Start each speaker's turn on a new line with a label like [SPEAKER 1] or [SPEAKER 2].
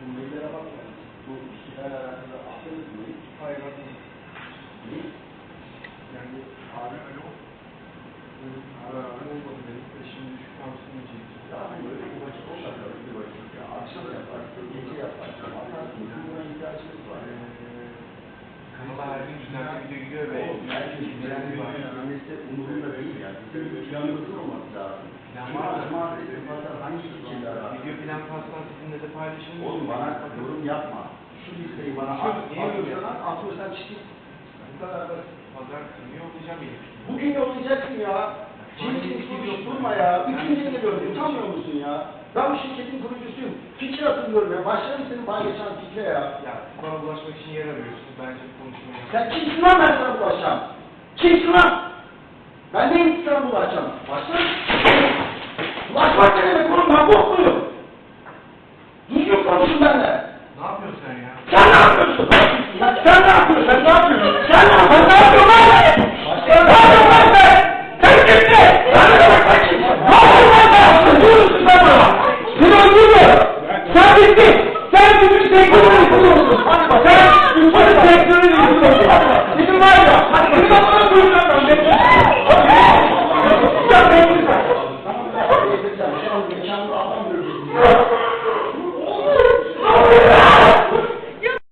[SPEAKER 1] Bu maillere bakmayın. Bu kişilerle alakalı attınız mı?
[SPEAKER 2] Atmadım.
[SPEAKER 1] Ne?
[SPEAKER 2] Yani abi. Abi abi olmadı benim. Eşim düşük tansiyonu yiyecek.
[SPEAKER 1] Ya hani böyle bir vakit olmaz ya. Bir vakit ya. Akşam yapar, gece yapar. Anlarsın. Bizim buna ihtiyacımız var.
[SPEAKER 2] Kanala her gün düzenli video gidiyor ve
[SPEAKER 1] herkes düzenli bir yönetse umurumda değil ya. Bizim planımızın olması lazım.
[SPEAKER 2] Var.
[SPEAKER 1] cumartesi, pazar hangi var?
[SPEAKER 2] Video plan taslağı sizinle de paylaşın.
[SPEAKER 1] Oğlum bana yorum yapma. Şu listeyi bana at. Atıyorsan atıyorsan çıkayım. Bu kadar basit.
[SPEAKER 2] Pazartesi niye olacağım ya?
[SPEAKER 1] Bugün yollayacaksın ya. Şimdi konuş durma ya. Üçüncü geliyorum. Utanmıyor musun ya? Ben bu şirketin kurucusuyum. Fikir hatırlıyorum ya. Başlarım senin bana geçen fikre ya.
[SPEAKER 2] Ya bana ulaşmak için yer arıyorsunuz. Bence bu konuşmayı
[SPEAKER 1] Sen kimsin lan ben sana bulaşacağım? Kimsin lan? Ben ki sana bulaşacağım? Başlarım. Bulaşmak ne demek oğlum? Ben bokluyum. Düzgün konuşun benimle.
[SPEAKER 2] Ne yapıyorsun sen ya?
[SPEAKER 1] Sen ne yapıyorsun? Sen ne yapıyorsun? Sen ne yapıyorsun? Sen ne yapıyorsun? Sen ne yapıyorsun lan? Sen ne yapıyorsun lan sen? Sen kimsin? Sen ne demek sen kimsin? Ne yapıyorsun lan sen? Ne diyorsun sen bana? Seni öldürmüyorum. Sen bittin. Sen bütün sektörünü yıkıyorsun. Sen Allah'ın Allah'ın görüşü.